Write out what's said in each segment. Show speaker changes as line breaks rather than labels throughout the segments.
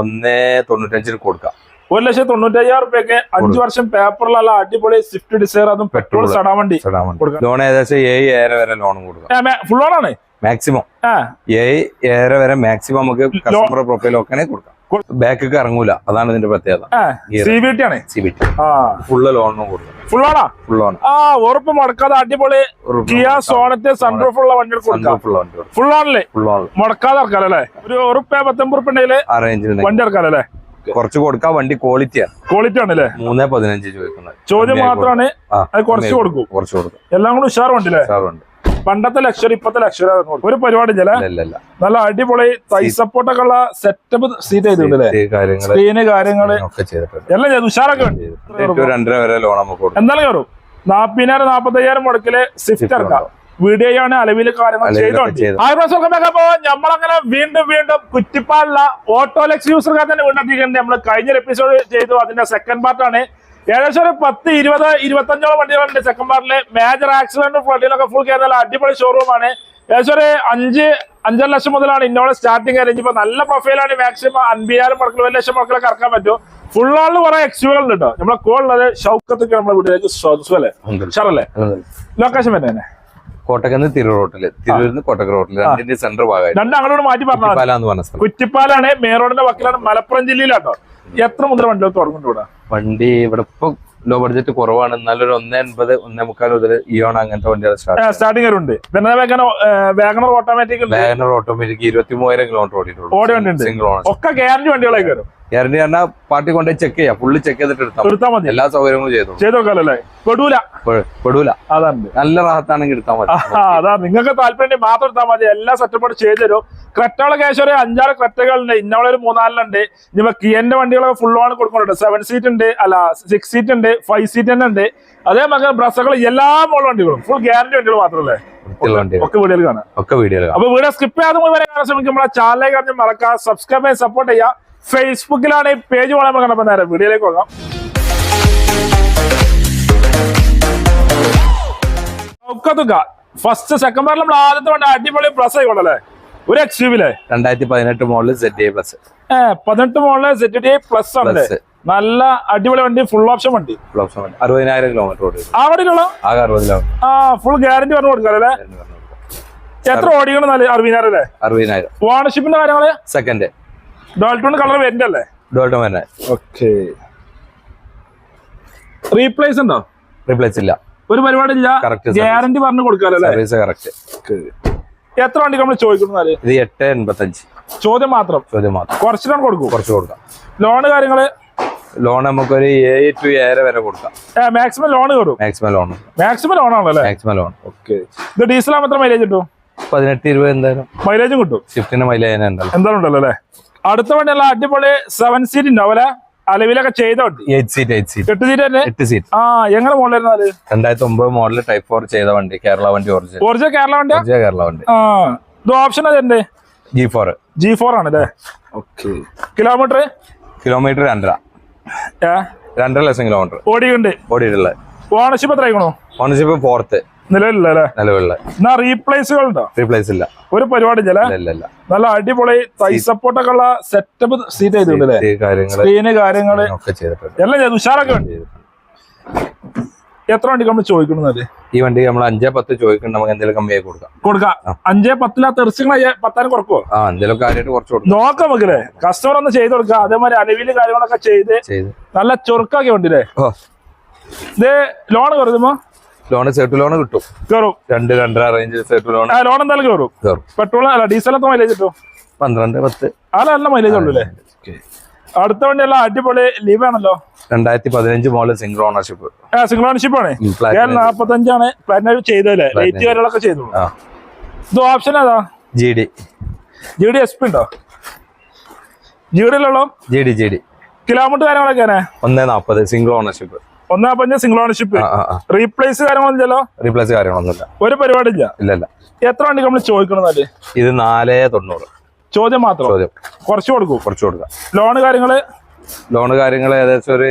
ഒന്നേ തൊണ്ണൂറ്റഞ്ചിന് കൊടുക്കാം.
ഒരു ലക്ഷത്തി തൊണ്ണൂറ്റയ്യായിരം റുപ്യക്ക് അഞ്ചു വർഷം പേപ്പറിലുള്ള അടിപൊളി സ്വിഫ്റ്റ് ഡിസൈർ അതും പെട്രോൾ സടാ വണ്ടി
ലോൺ ഏകദേശം ഏഴ് ഏഴര വരെ ലോൺ കൊടുക്കാം.
ഫുൾ ലോൺ ആണ്?
മാക്സിമം ഏഴ് ഏഴര വരെ മാക്സിമം നമുക്ക് കസ്റ്റമർ പ്രൊഫൈൽ ഒക്കെ കൊടുക്കാം. ബാക്കൊക്കെ ഇറങ്ങൂല. അതാണ് ഇതിന്റെ പ്രത്യേകത.
സി ബി ടി ആണ്?
സി ബി ടി ഫുള്ള് ലോണും കൊടുക്കും
ഫുൾ ഓണാ
ഫുൾ ലോൺ
ആ? ഉറപ്പ് മുടക്കാതെ അടിപൊളി കിയ സോണത്തെ സൺറൂഫ് ഉള്ള വണ്ടി
ഫുൾ ലോൺ
ഫുൾ
ലോൺ
മുടക്കാതെ ഇറക്കാം അല്ലേ? ഒരു ഉറുപ്പ പത്തൊമ്പത് ഉറുപ്പ ഉണ്ടെങ്കിൽ
അറേഞ്ച്
വണ്ടി ഇറക്കാം അല്ലേ?
കുറച്ച് കൊടുക്കാം വണ്ടി ക്വാളിറ്റിയാണ്
ക്വാളിറ്റി ആണ് അല്ലേ?
മൂന്നേ പതിനഞ്ച് ചോദിക്കുന്നത്.
ചോദ്യം മാത്രമാണ് കുറച്ച് കൊടുക്കും.
കുറച്ച് കൊടുക്കും.
എല്ലാം കൂടെ ഉഷാറുണ്ടല്ലേ
സാറുണ്ട്
പണ്ടത്തെ ലക്ഷറി ഇപ്പത്തെ ലക്ഷറി ഒരു പരിപാടി നല്ല അടിപൊളി തൈ സപ്പോർട്ടൊക്കെ ഉള്ള സെറ്റപ്പ് സീറ്റ് ചെയ്തിട്ടുണ്ട് സ്ക്രീന്
കാര്യങ്ങൾ
എല്ലാം ചെയ്തു. ഉഷാറൊക്കെ
രണ്ടര വരെ ലോൺ നമുക്ക്
എന്തായാലും കയറും. നാപ്പതിനായിരം നാപ്പത്തയ്യായിരം മുടക്കിൽ സ്വിഫ്റ്റ് ഇറക്കാം. വീഡിയോ ആണ് അലവിൽ കാര്യങ്ങൾ ചെയ്തോണ്ട് നമ്മളങ്ങനെ വീണ്ടും വീണ്ടും കുറ്റിപ്പാലുള്ള ഓട്ടോലെക്സ് യൂസർക്കാർ തന്നെ വീണ്ടെത്തിയിട്ടുണ്ട്. നമ്മൾ കഴിഞ്ഞ എപ്പിസോഡ് ചെയ്തു. അതിന്റെ സെക്കൻഡ് പാർട്ടാണ് ഏകദേശം ഒരു പത്ത് ഇരുപത് ഇരുപത്തഞ്ചോളം വണ്ടികളുണ്ട് സെക്കൻഡ് മേജർ ആക്സിഡന്റ് ഫ്ലഡിലൊക്കെ ഫുൾ കയറുന്ന അടിപൊളി ഷോറൂമാണ് ഏകദേശം ഒരു അഞ്ച് അഞ്ചര ലക്ഷം മുതലാണ് ഇന്നോളെ സ്റ്റാർട്ടിങ് റേഞ്ച് ഇപ്പൊ നല്ല പ്രൊഫൈലാണ് മാക്സിമം അൻപതിനായിരം മുടക്കിൽ ഒരു ലക്ഷം മുടക്കിലൊക്കെ ഇറക്കാൻ പറ്റും. ഫുൾ ആളിൽ കുറെ എക്സ്യൂകൾ ഉണ്ട് കേട്ടോ നമ്മളെ കോൾ ഉള്ളത് ഷൗക്കത്തൊക്കെ നമ്മുടെ വീട്ടിലേക്ക് സ്വാഗതല്ലേ ഷറല്ലേ ലൊക്കേഷൻ വരുന്നേ
കോട്ടക്കന്ന് തിരൂർ റോട്ടിൽ തിരൂരിന്ന് കോട്ടക്ക റോട്ടിൽ രണ്ടിന്റെ സെന്റർ ഭാഗമായി
രണ്ട് അങ്ങോട്ട് മാറ്റി
പറഞ്ഞു
കുറ്റിപ്പാലാണ് മേറോഡിന്റെ വക്കിലാണ്. മലപ്പുറം ജില്ലയിലാട്ടോ. എത്ര മുതൽ വണ്ടികൾ തുടങ്ങുന്നുണ്ട് ഇവിടെ?
വണ്ടി ഇവിടെ ഇപ്പൊ ലോ ബഡ്ജറ്റ് കുറവാണ്. എന്നാലും ഒരു ഒന്നേ അൻപത് ഒന്നേ മുക്കാൽ മുതൽ ഇയോൺ അങ്ങനത്തെ വണ്ടികൾ
സ്റ്റാർട്ടിംഗ് ഉണ്ട് പിന്നെ ഓട്ടോമാറ്റിക്
വാഗനർ ഓട്ടോമാറ്റിക് ഇരുപത്തി മൂവായിരം കിലോമീറ്റർ ഓടിയിട്ടുള്ളൂ.
ഓടി വണ്ടി ഉണ്ട്
സിംഗിൾ ഓണർ
ഒക്കെ ഗ്യാരണ്ടി വണ്ടികളായി വരും
ഗ്യാരണ്ടി പറഞ്ഞാൽ പാർട്ടി കൊണ്ടുപോയി ചെക്ക് ചെയ്യാം. ഫുള്ള് ചെക്ക് ചെയ്തിട്ട് എടുത്താൽ മതി. എല്ലാ സൗകര്യങ്ങളും
ചെയ്തു ചെയ്ത് പെടൂല.
പെടൂല.
അതാണ്.
നല്ല റാഹത്താണെങ്കിൽ എടുത്താൽ മതി.
അതാ. നിങ്ങൾക്ക് താല്പര്യം മാത്രം എടുത്താൽ മതി. എല്ലാ സെറ്റപ്പോട് ചെയ്തു തരും. ക്രെറ്റകളെ ക്യാഷ് ഒരു അഞ്ചാറ് ക്രെറ്റകളുണ്ട് ഇന്നോളെ ഒരു മൂന്നാലിനുണ്ട് ഇനിയിപ്പോ കിയന്റെ വണ്ടികളൊക്കെ ഫുൾ ആണ് കൊടുക്കുന്നുണ്ട്. സെവൻ സീറ്റ് ഉണ്ട്. അല്ല സിക്സ് സീറ്റ് ഉണ്ട്. ഫൈവ് സീറ്റ് തന്നെ ഉണ്ട്. അതേമാതിരി ബ്രസ്സുകൾ എല്ലാ മോഡൽ വണ്ടികളും. ഫുൾ ഗ്യാരണ്ടി വണ്ടികൾ മാത്രമല്ലേ? ഒക്കെ വീഡിയോയിൽ കാണാം.
ഒക്കെ വീഡിയോ
അപ്പൊ വീഡിയോ സ്കിപ്പ് ചെയ്യാതെ മുഴുവൻ കാണാൻ ശ്രമിക്കും നമ്മളെ ചാനലിലേക്ക് അറിഞ്ഞ് മറക്കാം സബ്സ്ക്രൈബ് ചെയ്യാൻ സപ്പോർട്ട് ചെയ്യാം ഫേസ്ബുക്കിലാണ് ഈ പേജ് വളരെ കണ്ടപ്പോ നേരെ വീഡിയോയിലേക്ക് പോകാം. ഫസ്റ്റ് സെക്കൻഡ് പാർട്ടിൽ നമ്മൾ ആദ്യത്തെ വണ്ടി അടിപൊളി പ്ലസ് ആയിക്കോളല്ലേ ഒരു എക്സ് യുവിലെ
രണ്ടായിരത്തി പതിനെട്ട് മോഡൽ സെറ്റ് ഐ പ്ലസ്
ഏഹ് പതിനെട്ട് മോളിൽ സെറ്റ് ഡി പ്ലസ് ആണ് നല്ല അടിപൊളി വണ്ടി ഫുൾ ഓപ്ഷൻ വണ്ടി.
പ്ലസ് അറുപതിനായിരം കിലോമീറ്റർ ഓടി
ആ വണ്ടിയിലുള്ള ആ ഫുൾ ഗ്യാരണ്ടി പറഞ്ഞു കൊടുക്കാല്ലേ എത്ര ഓടിക്കണം അറുപതിനായിരം അല്ലേ
അറുപതിനായിരം.
ഓണർഷിപ്പിന്റെ കാര്യങ്ങൾ?
സെക്കൻഡ്
ഡോൾട്ടോൺ കളർ വരുന്നുണ്ട് അല്ലേ
ഡോൾട്ടോൺ തന്നെ
ഓക്കെ റീപ്ലേസ് ഉണ്ടോ?
റീപ്ലേസ് ഇല്ല.
ഒരു പരിപാടി ഇല്ല. ഗ്യാരണ്ടി പറഞ്ഞു കൊടുക്കാറല്ലേ എത്ര വണ്ടി നമ്മൾ ചോദിക്കുന്നത്
ഇത് എട്ട് എൺപത്തഞ്ച്.
ചോദ്യം മാത്രം.
ചോദ്യം മാത്രം.
കുറച്ചിട്ടാണ് കൊടുക്കും.
കുറച്ച് കൊടുക്കാം.
ലോണ് കാര്യങ്ങൾ?
ലോൺ നമുക്കൊരു ഏഴ് ടു ഏഴര വരെ കൊടുക്കാം.
മാക്സിമം ലോൺ കയറും.
മാക്സിമം ലോൺ
മാക്സിമം ലോൺ ആണല്ലേ
മാക്സിമം ലോൺ
ഓക്കെ ഇത് ഡീസൽ മാത്രം മൈലേജ് കിട്ടും?
പതിനെട്ട് ഇരുപത് എന്തായാലും.
മൈലേജും കിട്ടും.
ഷിഫ്റ്റിന് മൈലേജ് എന്തായാലും
എന്തായാലും ഉണ്ടല്ലോ അല്ലേ? അടുത്ത വണ്ടിയുള്ള അടിപൊളി സെവൻ സീറ്റ് ഉണ്ടാവും അല്ലെ അലവിലൊക്കെ ചെയ്തോണ്ട്
എയ്റ്റ് സീറ്റ് എയ്റ്റ് സീറ്റ്
എട്ട് സീറ്റ് തന്നെ?
എട്ട് സീറ്റ്
ആ എങ്ങനെ മോഡൽ
രണ്ടായിരത്തി ഒമ്പത് മോഡൽ ടൈപ്പ് ഫോർ ചെയ്ത വണ്ടി കേരള വണ്ടി ഒറിജിനൽ
ഒറിജിനൽ കേരള
വണ്ടി കേരള വണ്ടി.
ആ ഇത് ഓപ്ഷൻ അതെന്റെ
ജി ഫോർ
ജി ഫോർ ആണ് അല്ലേ? ഓക്കെ കിലോമീറ്റർ
കിലോമീറ്റർ രണ്ടര. രണ്ടര ലക്ഷം കിലോമീറ്റർ
ഓടിയുണ്ട്
ഓടിയിട്ടുള്ളത്.
ഓണർഷിപ്പ് എത്ര ആയിക്കണോ?
ഓണർഷിപ്പ് ഫോർത്ത്
നിലവിലില്ല. അല്ലേ
നിലവിലുള്ള
എന്നാ റീപ്ലേസുകൾ ഉണ്ടോ
റീപ്ലേസ് ഇല്ല
ഒരു പരിപാടി നല്ല അടിപൊളി തൈ സപ്പോർട്ടൊക്കെ ഉള്ള സെറ്റപ്പ് സീറ്റ് ചെയ്തിട്ടുണ്ട് സ്ക്രീന് കാര്യങ്ങൾ
ഒക്കെ ചെയ്തിട്ടുണ്ട്.
എല്ലാം ചെയ്തു. ഉഷാറൊക്കെ എത്ര വണ്ടി നമ്മൾ ചോദിക്കുന്നത്
ഈ വണ്ടി നമ്മൾ അഞ്ചേ പത്ത് ചോദിക്കണം നമുക്ക് എന്തെങ്കിലും കമ്മിയായി കൊടുക്കാം.
കൊടുക്കാം. അഞ്ചേ പത്തിലാ തെറിച്ചുകൾ പത്താനും കുറക്കുവോ?
ആ എന്തെങ്കിലും കാര്യമായിട്ട് കുറച്ച് കൊടുക്കാം.
നോക്കാം നമുക്കല്ലേ കസ്റ്റമർ ഒന്ന് ചെയ്ത് കൊടുക്ക. അതേമാതിരി അലവിൽ കാര്യങ്ങളൊക്കെ ചെയ്ത് നല്ല
ഓ.
ഇത് ലോൺ
ലോണ് സെറ്റ് ലോൺ കിട്ടും.
കയറും
രണ്ട് രണ്ടര റേഞ്ച് സെറ്റ് ലോൺ
ലോൺ എന്തായാലും കയറും
കയറും
പെട്രോൾ അല്ല ഡീസൽ എത്ര മൈലേജ് കിട്ടും?
പന്ത്രണ്ട് പത്ത്.
ആ നല്ല മൈലേജ് ഉള്ളൂ അല്ലേ? അടുത്ത വണ്ടി എല്ലാം അടിപൊളി ലീവ് ആണല്ലോ.
രണ്ടായിരത്തി പതിനഞ്ച് മോഡൽ സിംഗിൾ ഓണർഷിപ്പ്
ആ സിംഗിൾ ഓണർഷിപ്പ് ആണ്. നാപ്പത്തഞ്ചാണ്. പ്ലാറ്റിനം ചെയ്തല്ലേ റേറ്റ് കാര്യങ്ങളൊക്കെ ചെയ്തു ഇത് ഓപ്ഷൻ ഏതാ?
G D
G D S P ഉണ്ടോ? G ഡിയിലുള്ളോ
G D G D
kilometre കാര്യങ്ങളൊക്കെ
ഒന്നേ നാപ്പത് സിംഗിൾ ഓണർഷിപ്പ്
ഒന്നാപ്പഞ്ച് സിംഗിൾ ഓണർഷിപ്പ് റീപ്ലേസ് കാര്യങ്ങളൊന്നുമില്ലല്ലോ?
റീപ്ലേസ് കാര്യങ്ങളൊന്നുമില്ല.
ഒരു പരിപാടി ഇല്ല
ഇല്ല
എത്ര വണ്ടി നമ്മൾ ചോദിക്കണമെന്നാൽ
ഇത് നാലേ തൊണ്ണൂറ്.
ചോദ്യം മാത്രം?
ചോദ്യം.
കുറച്ച് കൊടുക്കും.
കുറച്ച് കൊടുക്കാം.
ലോൺ കാര്യങ്ങൾ?
ലോൺ കാര്യങ്ങൾ ഏകദേശം ഒരു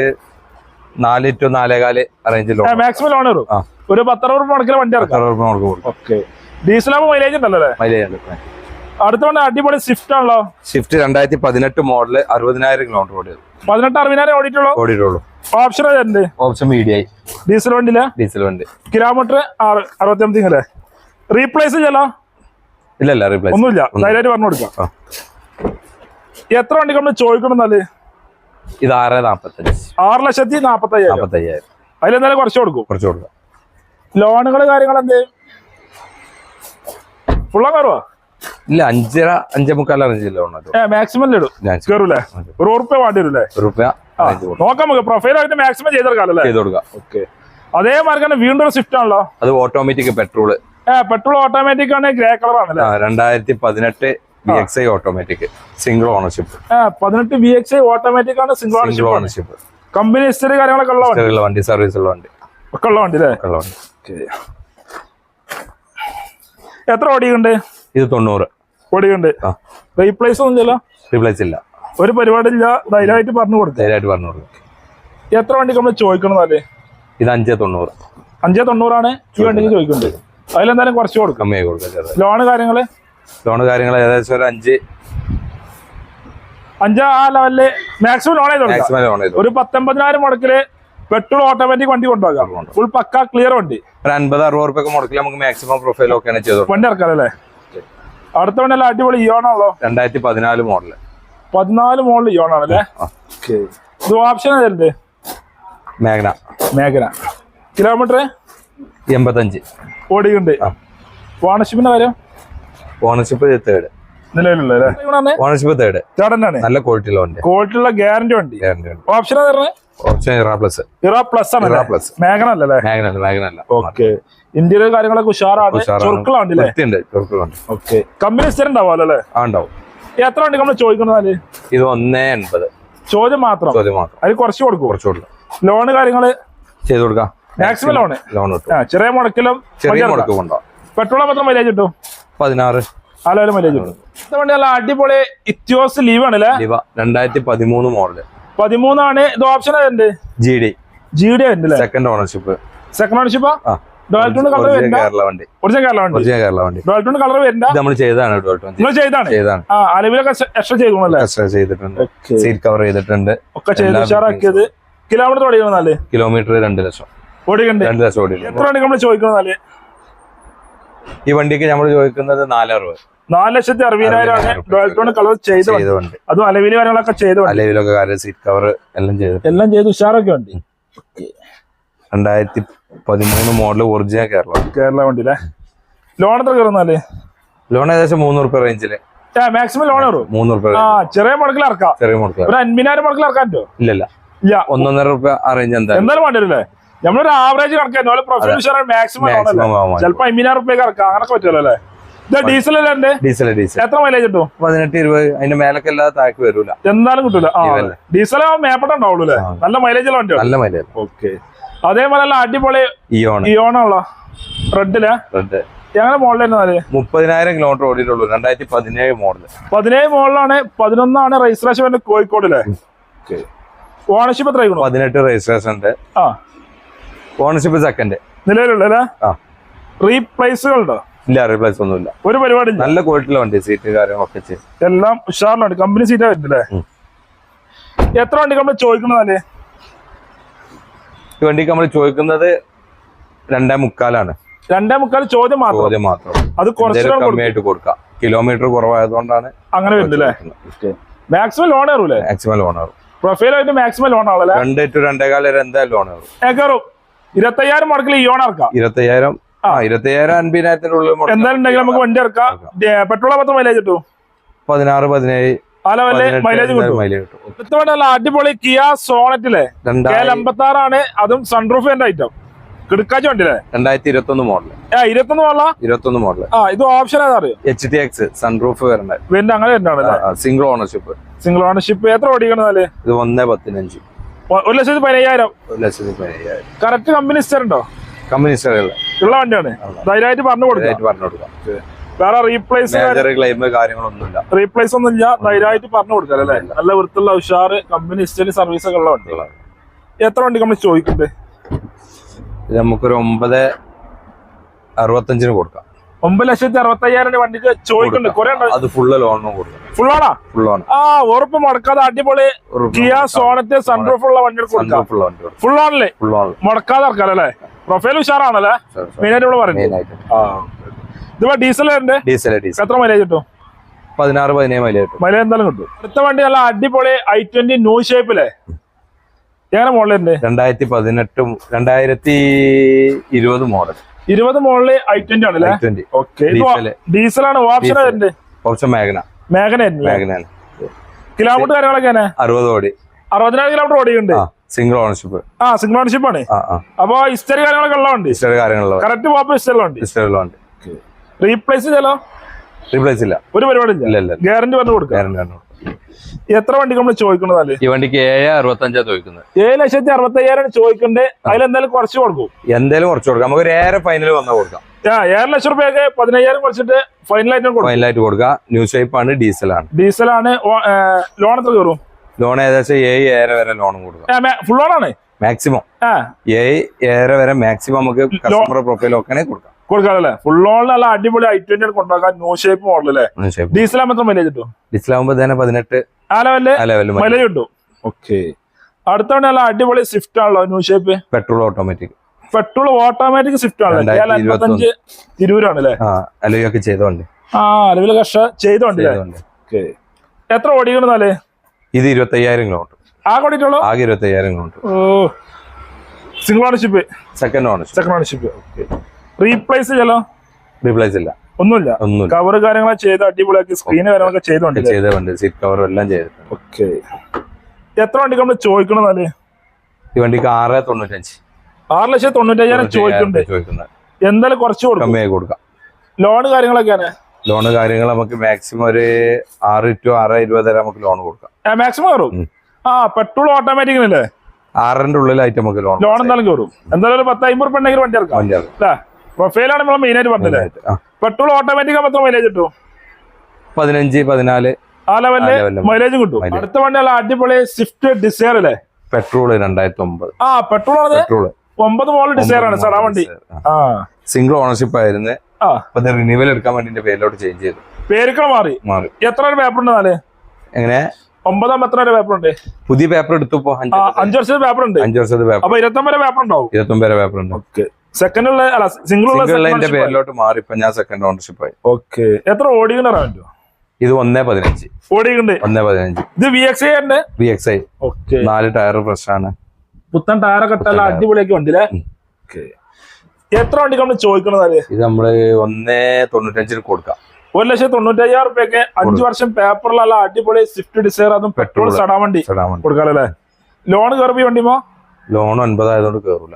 നാല് ടു നാലേകാൽ റേഞ്ചിൽ ലോൺ
മാക്സിമം ലോൺ വരും. ഒരു പത്തറുപത് മുടക്കിൽ വണ്ടി ഇറക്കാം. ഓക്കെ. ഡീസൽ ആകുമ്പോൾ മൈലേജ് ഉണ്ടല്ലോ അല്ലേ?
മൈലേജ് ഉണ്ട്.
അടുത്ത വണ്ടി അടിപൊളി സ്വിഫ്റ്റ് ആണല്ലോ.
സ്വിഫ്റ്റ് രണ്ടായിരത്തി പതിനെട്ട് മോഡൽ അറുപതിനായിരം കിലോമീറ്റർ ഓടിയത്.
പതിനെട്ട് അറുപതിനായിരം ഓടിയിട്ടുള്ളൂ?
ഓടിയിട്ടുള്ളൂ.
ഓപ്ഷൻ ഏതുണ്ട്
ഓപ്ഷൻ മീഡിയ
ഡീസൽ വണ്ടിയില്ല
ഡീസൽ വണ്ടി.
കിലോമീറ്റർ അറുപത്തി അമ്പത്തി അല്ലേ റീപ്ലേസ് ചെയ്യലോ?
ഇല്ല ഇല്ല റീപ്ലേസ്
ഒന്നുമില്ല. ധൈര്യമായിട്ട് പറഞ്ഞു കൊടുക്കാം. എത്ര വണ്ടി നമ്മൾ ചോദിക്കണം എന്നാൽ?
ഇത് ആറ് നാപ്പത്തഞ്ച്.
ആറ് ലക്ഷത്തി നാപ്പത്തയ്യായിരം.
നാപ്പത്തയ്യായിരം.
അതിലെന്തായാലും കുറച്ച് കൊടുക്കും.
കുറച്ച് കൊടുക്കാം.
ലോണുകൾ കാര്യങ്ങൾ എന്ത്? ഫുള്ള കയറുവാ?
ഇല്ല അഞ്ചര അഞ്ചേ മുക്കാൽ അഞ്ച് ലോൺ
മാക്സിമം ഇടും? കയറൂലേ ഒരു ഉറുപ്പ്യ വേണ്ടി വരും അല്ലേ
റുപ്യ
ആ, നോക്കാം നമുക്ക്. പ്രൊഫൈലായിട്ട് മാക്സിമം ചെയ്തെടുക്കാം അല്ലേ?
ചെയ്ത് കൊടുക്കാം.
ഓക്കെ. അതേമാതിരി തന്നെ വീണ്ടും ഒരു സ്വിഫ്റ്റ് ആണല്ലോ.
അത് ഓട്ടോമാറ്റിക്
പെട്രോൾ പെട്രോൾ ഓട്ടോമാറ്റിക് ആണ് ഗ്രേ കളർ ആണല്ലേ
രണ്ടായിരത്തി പതിനെട്ട് B X I automatic single ownership
പതിനെട്ട് ബി എക്സ് ഐ ഓട്ടോമാറ്റിക് ആണ് സിംഗിൾ ഓണർഷിപ്പ് കമ്പനി ഹിസ്റ്ററി കാര്യങ്ങളൊക്കെ ഉള്ള വണ്ടി.
സർവീസ് ഉള്ള വണ്ടി
ഒക്കെ ഉള്ള വണ്ടി അല്ലേ?
ഉള്ള വണ്ടി.
എത്ര ഓടിയുണ്ട്
ഇത് തൊണ്ണൂറ്.
ഓടിയുണ്ട് റീപ്ലേസ് ഒന്നും ചെയ്യല്ലോ
റീപ്ലേസ് ഇല്ല.
ഒരു പരിപാടി ഇല്ല ധൈര്യമായിട്ട് പറഞ്ഞു കൊടുക്കും.
ധൈര്യമായിട്ട് പറഞ്ഞു കൊടുക്കും.
എത്ര വണ്ടിക്ക് നമ്മൾ അല്ലേ
ഇത് അഞ്ചേ തൊണ്ണൂറ്.
അഞ്ചേ തൊണ്ണൂറാണ് ഈ വണ്ടിക്ക് ചോദിക്കുന്നത് അതിലെന്തായാലും കുറച്ച് കൊടുക്കാം.
കമ്മിയായി കൊടുക്കാം
ലോണ് കാര്യങ്ങൾ?
ലോണ് കാര്യങ്ങൾ ഏകദേശം ഒരു അഞ്ച്.
അഞ്ചാ ആ ലെവലിൽ മാക്സിമം ലോൺ ചെയ്ത് ഒരു പത്തൊമ്പതിനായിരം മുടക്കിൽ പെട്രോൾ ഓട്ടോമാറ്റിക് വണ്ടി കൊണ്ടുപോകാം. ഫുൾ പക്ക ക്ലിയർ വണ്ടി.
ഒരു അൻപത് അറുപത് റുപ്യൊക്കെ മുടക്കിൽ നമുക്ക് മാക്സിമം പ്രൊഫൈൽ ഒക്കെയാണ് ചെയ്തു കൊടുക്കാം.
വണ്ടി ഇറക്കാം അല്ലേ അടുത്ത വണ്ടി അടിപൊളി ഇയോണാണല്ലോ
രണ്ടായിരത്തി പതിനാല് മോഡൽ
പതിനാല് മോളിൽ ഇയോണാണല്ലേ ഇത് ഓപ്ഷൻ ഏതുണ്ട്
മേഘന.
മേഘന. കിലോമീറ്റർ
എൺപത്തഞ്ച്.
ഓടിയുണ്ട്. ഓണർഷിപ്പിന്റെ കാര്യം?
ഓണർഷിപ്പ് തേർഡ്
നിലവിലുള്ള അല്ലേ?
ഓണർഷിപ്പ് തേർഡ്
ചേട്ടനാണ്
നല്ല ക്വാളിറ്റി ഉള്ള വണ്ടി.
ക്വാളിറ്റി ഉള്ള ഗ്യാരണ്ടി വണ്ടി.
ഗ്യാരണ്ടി ഉണ്ട്
option
option Era plus
Era plus ആണ്
ഇറ പ്ലസ്
മേഘന അല്ലേ?
മേഘന അല്ല മേഘന അല്ല.
ഓക്കെ ഇന്ത്യയിലെ കാര്യങ്ങളൊക്കെ ഉഷാറാണ്. ഓക്കെ കമ്പനി സ്ഥിരം ഉണ്ടാവും അല്ലേ?
ആ ഉണ്ടാവും.
എത്ര ഉണ്ട് നമ്മൾ ചോദിക്കുന്നത്
ഇത് ഒന്നേ എൺപത്.
ചോദ്യം മാത്രം?
ചോദ്യം മാത്രം.
അതിൽ കുറച്ച് കൊടുക്കും.
കുറച്ച് കൊടുക്കും
ലോണ് കാര്യങ്ങൾ?
ചെയ്ത് കൊടുക്കാം.
Maximum loan?
ലോൺ കിട്ടും.
ചെറിയ മുടക്കിലും
ചെറിയ മുടക്ക് കൊണ്ടോ.
പെട്രോൾ മാത്രം മൈലേജ് കിട്ടും?
പതിനാറ്.
ആലോചന മൈലേജ് കിട്ടും. വണ്ടി നല്ല അടിപൊളി ഇത്യോസ് ലീവ് ആണ് അല്ലേ?
ലിവ രണ്ടായിരത്തി പതിമൂന്ന് മോഡൽ.
പതിമൂന്നാണ് ഇത് option
G D
G D
second ownership
second ownership colour
Kerala വണ്ടി.
കേരള വണ്ടി.
നമ്മൾ ചെയ്താണ്
നിങ്ങൾ ചെയ്താണ്
ചെയ്താണ്
അലവിലൊക്കെ എക്സ്ട്രാ
എക്സ്ട്രാ ചെയ്തിട്ടുണ്ട്. സീറ്റ് കവർ ചെയ്തിട്ടുണ്ട്.
ഒക്കെ ചെയ്ത്
എല്ലാ
ഉഷാറാക്കിയത്. കിലോമീറ്റർ ഓടിക്കണമെന്നാൽ
കിലോമീറ്റർ രണ്ട് ലക്ഷം.
ഓടിക്കണ്ട്.
രണ്ട് ലക്ഷം
എത്ര നമ്മൾ ചോദിക്കണമെന്നാൽ
ഈ വണ്ടിക്ക് നമ്മൾ ചോദിക്കുന്നത് നാലറുപത്
നാല് ലക്ഷത്തി അറുപതിനായിരം ഡോൾട്ടോൺ കളർ ചെയ്ത് അതും അലവിൽ കാര്യങ്ങളൊക്കെ ചെയ്ത്
അലവിലൊക്കെ സീറ്റ് കവർ എല്ലാം ചെയ്തു
എല്ലാം ചെയ്ത് ഉഷാറൊക്കെ ഉണ്ട്
രണ്ടായിരത്തി പതിമൂന്ന് മോഡൽ ഒറിജിനൽ കേരള.
കേരള വണ്ടി അല്ലേ ലോൺ എത്ര കയറുന്നാൽ
ലോൺ ഏകദേശം മൂന്ന് റുപ്യ റേഞ്ചിൽ
മാക്സിമം ലോൺ കയറും?
മൂന്ന് റുപ്യ
ആ ചെറിയ മുടക്കിൽ ഇറക്കാം.
ചെറിയ മുടക്കിൽ
ഒരു അൻപതിനായിരം മുടക്കിൽ ഇറക്കാൻ പറ്റുമോ?
ഇല്ലല്ല
ഇല്ല.
ഒന്നൊന്നര റുപ്യ അറേഞ്ച് റേഞ്ച് എന്തായാലും.
എന്തായാലും വേണ്ടി വരില്ലേ? നമ്മളൊരു ആവറേജ് കണക്കാൻ പ്രൊഫൈൽ മാക്സിമം ചിലപ്പോ അമ്പതിനായിരം റുപ്യക്ക് ഇറക്കാം. അങ്ങനൊക്കെ പറ്റുമല്ലോ അല്ലേ? ഡീസൽ
ഡീസൽ ഡീസൽ
എത്ര മൈലേജ് കിട്ടും?
പതിനെട്ട് ഇരുപത് അതിന്റെ മേലൊക്കെ അല്ലാതെ താഴേക്ക് വരൂല.
എന്തായാലും കിട്ടൂല. ആ
ഇതല്ലേ.
ഡീസൽ മേപ്പട്ട ഉണ്ടാവുള്ളൂ അല്ലേ? നല്ല മൈലേജ് ഉള്ള വണ്ടിയാണ്
നല്ല മൈലേജ്
ഓക്കെ അതേപോലെ അടിപൊളി ഇയോണുള്ള റെഡിൽ
റെഡ്
ഞങ്ങളുടെ മോഡലായിരുന്നാൽ
മുപ്പതിനായിരം കിലോമീറ്റർ ഓടിയിട്ടുള്ളൂ. രണ്ടായിരത്തി പതിനേഴ് മോഡൽ
പതിനേഴ് മോഡലാണ് പതിനൊന്നാണ് രജിസ്ട്രേഷൻ വരുന്നത് കോഴിക്കോടിലെ ഓണർഷിപ്പ് എത്ര
പതിനെട്ട് രജിസ്ട്രേഷൻ ഉണ്ട്.
ആ.
ഓണർഷിപ്പ് സെക്കൻഡ്
നിലവിലുള്ള റീപ്ലേസുകളുണ്ടോ
ആ.
റീപ്ലേസുകൾ ഉണ്ടോ
ഇല്ല റീപ്ലേസ് ഒന്നുമില്ല.
ഒരു പരിപാടി
നല്ല ക്വാളിറ്റിയിലെ വണ്ടി സീറ്റ് കാര്യങ്ങളൊക്കെ ചെയ്യും
എല്ലാം ഉഷാറിലാണ് കമ്പനി സീറ്റാ വരുന്നില്ലേ എത്ര വണ്ടി നമ്മൾ ചോദിക്കണതല്ലേ
ഈ വണ്ടിക്ക് നമ്മൾ ചോദിക്കുന്നത് രണ്ടേ മുക്കാലാണ്.
രണ്ടേ മുക്കാൽ ചോദ്യം മാത്രം.
ചോദ്യം മാത്രം.
അത് കുറച്ച്
എന്തെങ്കിലും കമ്മിയായിട്ട് കൊടുക്കാം. കിലോമീറ്റർ കുറവായതുകൊണ്ടാണ്
അങ്ങനെ വരുന്നില്ലേ മാക്സിമം ലോൺ കയറൂലേ
മാക്സിമം ലോൺ ആവും
പ്രൊഫൈലായിട്ട് മാക്സിമം ലോൺ ആവല്ലേ
രണ്ട് ടു രണ്ടേകാൽ വരെ എന്തായാലും ലോൺ
കയറും ഇരുപത്തയ്യായിരം മുടക്കിൽ ലോൺ ഇറക്കാം.
ഇരുപത്തയ്യായിരം? ആ. ഇരുപത്തയ്യായിരം അൻപതിനായിരത്തിനുള്ളിൽ.
എന്തായാലും നമുക്ക് വണ്ടി ഇറക്കാം. പെട്രോൾ പത്ത് മൈലേജ് കിട്ടും?
പതിനാറ് പതിനേഴ്.
മൈലേജ് കിട്ടും. നല്ല അടിപൊളി കിയ സോണറ്റിലെ അമ്പത്താറാണ്
രണ്ടായിരം
എൺപത്തി ആറാണ് അതും സൺറൂഫ് എന്റെ ഐറ്റം കിടക്കാച്ച വണ്ടിയില്ലേ
രണ്ടായിരത്തി ഇരുപത്തി ഒന്ന് മോഡൽ
ഏ ഇരുപത്തൊന്ന് മോഡലാ
ഇരുപത്തി ഒന്ന് മോഡൽ
ആ ഇത് ഓപ്ഷൻ ഏതാ അറിയോ?
എച്ച് ടി എക്സ് സൺറൂഫ് വരണ്ട.
പിന്നെ അങ്ങനെ
സിംഗിൾ ഓണർഷിപ്പ്
സിംഗിൾ ഓണർഷിപ്പ് എത്ര ഓടിക്കണമെന്നാൽ
ഇത് ഒന്നേ പത്തിനഞ്ച്.
ഒരു ലക്ഷത്തി പതിനയ്യായിരം.
ഒരു ലക്ഷത്തി പതിനയ്യായിരം.
കറക്റ്റ് കമ്പനി സ്റ്റർ ഉണ്ടോ?
കമ്പനി സ്റ്റർ
ഉള്ള വണ്ടിയാണ്. ധൈര്യമായിട്ട് പറഞ്ഞു കൊടുക്കാം.
പറഞ്ഞു കൊടുക്കാം.
വേറെ റീപ്ലേസ്
കാര്യങ്ങളൊന്നുമില്ല.
റീപ്ലേസ് ഒന്നും ഇല്ല ധൈര്യമായിട്ട് പറഞ്ഞു കൊടുക്കാം അല്ലേ? നല്ല വൃത്തിയുള്ള ഉഷാറ് കമ്പനി ഹിസ്റ്ററി സർവീസ് ഒക്കെ ഉള്ള വണ്ടി. എത്ര വണ്ടി നമ്മൾ ചോദിക്കുന്നുണ്ട്?
നമുക്കൊരു ഒമ്പത് അറുപത്തഞ്ചിന് കൊടുക്കാം.
ഒമ്പത് ലക്ഷത്തി അറുപത്തി അയ്യായിരം വണ്ടിക്ക് ചോദിക്കുന്നുണ്ട്. കുറെ ഉണ്ട്.
അത് ഫുള്ള് ലോണിനും കൊടുക്കാം.
ഫുൾ ആണോ?
ഫുൾ ലോൺ
ആ ഉറപ്പ് മുടക്കാതെ അടിപൊളി കിയ സോണത്തെ സൺറൂഫ് ഉള്ള വണ്ടികൾ കൊടുക്കാം.
ഫുൾ വണ്ടി
ഫുൾ
ലോൺ
മുടക്കാതെ ഇറക്കാം അല്ലേ? പ്രൊഫൈൽ ഉഷാറാണല്ലേ? മെയിനായിട്ട് ഇവിടെ പറഞ്ഞു ഇതിപ്പോ ഡീസൽ ഉണ്ട്
ഡീസൽ ഡീസൽ
എത്ര മൈലേജ് കിട്ടും?
പതിനാറ് പതിനേഴ് മൈലേജ് കിട്ടും.
മൈലേജ് എന്തായാലും കിട്ടും. അടുത്ത വണ്ടി നല്ല അടിപൊളി ഐ ട്വന്റി ന്യൂ ഷേപ്പിലെ എങ്ങനെ മോഡലുണ്ട്
രണ്ടായിരത്തി പതിനെട്ടും രണ്ടായിരത്തി ഇരുപത് മോഡൽ
ഇരുപത് മോഡൽ ഐ ട്വന്റി ആണല്ലേ ഡീസൽ ആണ്. Option
option Magna.
Magna
Magna
kilometre കാര്യങ്ങളൊക്കെ
അറുപത് കോടി
അറുപതിനായിരം കിലോമീറ്റർ ഓടിയുണ്ട്
സിംഗിൾ ഓണർഷിപ്പ്
ആ സിംഗിൾ ഓണർഷിപ്പ് ആണ്. അപ്പൊ ഹിസ്റ്ററി കാര്യങ്ങളൊക്കെ ഉള്ളതുണ്ട്
ഹിസ്റ്ററി കാര്യങ്ങളുണ്ട്
കറക്റ്റ് പോപ്പ് ഇസ്റ്റർ ഉണ്ട്
ഹിസ്റ്ററിലുണ്ട്
റീപ്ലേസ് ചെയ്താലോ?
റീപ്ലേസ് ഇല്ല.
ഒരു പരിപാടി
ഇല്ല.
ഗ്യാരണ്ടി പറഞ്ഞു കൊടുക്കാം. എത്ര വണ്ടി നമ്മൾ ചോദിക്കുന്നതല്ലേ
ഈ വണ്ടിക്ക് ഏഴ് അറുപത്തഞ്ചാ ചോദിക്കുന്നത്.
ഏഴ് ലക്ഷത്തി അറുപത്തി അയ്യായിരം ചോദിക്കണ്ടേ അതിലെന്തായാലും കുറച്ച് കൊടുക്കും.
എന്തായാലും കുറച്ച് കൊടുക്കാം. നമുക്ക് ഒരു ഏറെ ഫൈനൽ വന്നാൽ കൊടുക്കാം.
ആ ഏഴ് ലക്ഷം റുപ്യൊക്കെ പതിനയ്യായിരം കുറച്ചിട്ട് ഫൈനലായിട്ട് കൊടുക്കും.
ഫൈനലായിട്ട് കൊടുക്കാം. ന്യൂ ഷൈപ്പ് ആണ് ഡീസലാണ്
ഡീസലാണ് ലോൺ എത്ര കയറും?
ലോൺ ഏകദേശം ഏഴ് ഏഴര വരെ ലോൺ കൊടുക്കാം.
ഫുൾ ലോൺ ആണ്?
മാക്സിമം ഏഴ് ഏഴര വരെ മാക്സിമം നമുക്ക് കസ്റ്റമർ പ്രൊഫൈൽ ഒക്കെ കൊടുക്കാം.
കൊടുക്കാറല്ലേ? ഫുൾ ഓൺ നല്ല അടിപൊളി ഐ ട്വന്റി കൊണ്ടുപോകാൻ നോ ഷേപ്പ് മോഡൽ അല്ലേ? ഡീസൽ മാത്രം മൈലേജ് കിട്ടും?
ഡീസലാകുമ്പോൾ തന്നെ പതിനെട്ട്.
ആ
ലെവലിൽ
മൈലേജ് കിട്ടും. ഓക്കെ അടുത്ത വണ്ടി നല്ല അടിപൊളി സ്വിഫ്റ്റ് ആണല്ലോ new shape
petrol automatic
petrol automatic Swift ആണല്ലോ. അൻപത്തഞ്ച് തിരൂരാണ് അല്ലേ?
ചെയ്തോണ്ട്.
ആ അലവിൽ കർഷ ചെയ്തോണ്ട് എത്ര ഓടിക്കണെന്നാൽ
ഇത് ഇരുപത്തയ്യായിരം കിലോമീറ്റർ
ആ ഓടിയിട്ടുള്ളൂ?
ആകെ ഇരുപത്തയ്യായിരം കിലോമീറ്റർ
ഓ. Single ownership
second ownership
second ownership okay replace ചെയ്യലോ?
Replace ഇല്ല.
ഒന്നുമില്ല. കവർ കാര്യങ്ങളൊക്കെ ചെയ്ത് അടിപൊളിയാക്കി സ്ക്രീന് കാര്യങ്ങളൊക്കെ ചെയ്തോണ്ട്
ചെയ്തോണ്ട് സീറ്റ് കവർ എല്ലാം ചെയ്ത്
ഓക്കെ എത്ര വണ്ടിക്ക് നമ്മൾ ചോദിക്കണമെന്നാൽ
ഈ വണ്ടിക്ക് ആറ് തൊണ്ണൂറ്റഞ്ച്.
ആറ് ലക്ഷത്തി തൊണ്ണൂറ്റഞ്ചാണ് ചോദിക്കുന്നുണ്ട്.
ചോദിക്കുന്നത്
എന്തായാലും കുറച്ച് കൊടുക്കാം.
കൊടുക്കാം.
ലോൺ കാര്യങ്ങളൊക്കെയാണ്?
ലോണ് കാര്യങ്ങൾ നമുക്ക് മാക്സിമം ഒരു ആറ് ടു ആറ് ഇരുപത് വരെ നമുക്ക് ലോൺ കൊടുക്കാം.
മാക്സിമം കയറും? ആ പെട്രോൾ ഓട്ടോമാറ്റിക് അല്ലേ?
ആറിന്റെ ഉള്ളിലായിട്ട് നമുക്ക് ലോൺ
ലോൺ എന്തായാലും കയറും. എന്തായാലും ഒരു പത്ത് അമ്പത് ഉണ്ടെങ്കിൽ വണ്ടി ഇറക്കാം.
വണ്ടി ഇറക്കാം.
പ്രൊഫൈലാണ് നമ്മൾ മെയിനായിട്ട് പറഞ്ഞത് പെട്രോൾ ഓട്ടോമാറ്റിക് മാത്രം മൈലേജ് കിട്ടും?
പതിനഞ്ച് പതിനാല്.
ആ
ലെവലിൽ
മൈലേജ് കിട്ടും. അടുത്ത വണ്ടി അല്ല അടിപൊളി സ്വിഫ്റ്റ് ഡിസയർ അല്ലേ?
പെട്രോൾ രണ്ടായിരത്തി ഒമ്പത്
ആ പെട്രോൾ ആണ്
പെട്രോൾ
ഒമ്പത് മോഡൽ ഡിസയർ ആണ് വണ്ടി. ആ.
സിംഗിൾ ഓണർഷിപ്പ് ആയിരുന്നു. അപ്പൊ റിന്യൂവൽ എടുക്കാൻ വേണ്ടി പേരിലോട്ട് ചേഞ്ച് ചെയ്തു.
പേരുക്കൾ മാറി.
മാറി.
എത്ര പേപ്പർ ഉണ്ട് നാല്?
എങ്ങനെ?
ഒമ്പതാം എത്ര പേപ്പർ ഉണ്ട്?
പുതിയ പേപ്പർ എടുത്തു അഞ്ചു
വർഷത്തെ പേപ്പർ ഉണ്ട്.
അഞ്ച് വർഷത്തെ പേപ്പർ
അപ്പൊ ഇരുപത്തൊമ്പത് പേപ്പർ ഉണ്ടാവും.
ഇരുപത്തൊമ്പത് പേപ്പർ ഉണ്ട്.
ഓക്കെ സെക്കൻഡ് ഉള്ള അല്ല സിംഗിൾ ഉള്ള
എന്റെ പേരിലോട്ട് മാറി ഇപ്പൊ ഞാൻ സെക്കൻഡ് ഓണർഷിപ്പ് ആയി.
ഓക്കെ എത്ര ഓടിയുണ്ട് പറ്റുമോ
ഇത് ഒന്നേ പതിനഞ്ച്.
ഓടിയുണ്ട്
ഒന്നേ പതിനഞ്ച്.
ഇത് വി എക്സ് ഐ ഉണ്ട്
വി എക്സ് ഐ
ഓക്കെ
നാല് ടയർ ഫ്രഷ് ആണ്.
പുത്തൻ ടയറൊക്കെ ഇട്ടല്ല അടിപൊളിയൊക്കെ ഉണ്ടല്ലേ. ഓക്കെ എത്ര വണ്ടിക്ക് നമ്മൾ ചോദിക്കണത്
ഇത് നമ്മൾ ഒന്നേ തൊണ്ണൂറ്റഞ്ചിന് കൊടുക്കാം.
ഒരു ലക്ഷത്തി തൊണ്ണൂറ്റയ്യായിരം റുപ്യൊക്കെ അഞ്ചു വർഷം പേപ്പറിലുള്ള അടിപൊളി സ്വിഫ്റ്റ് ഡിസൈർ അതും പെട്രോൾ. സടാ വണ്ടി കൊടുക്കാറല്ലേ ലോൺ കയറി വണ്ടിമോ
ലോൺ ഒൻപതായതുകൊണ്ട് കേറൂല.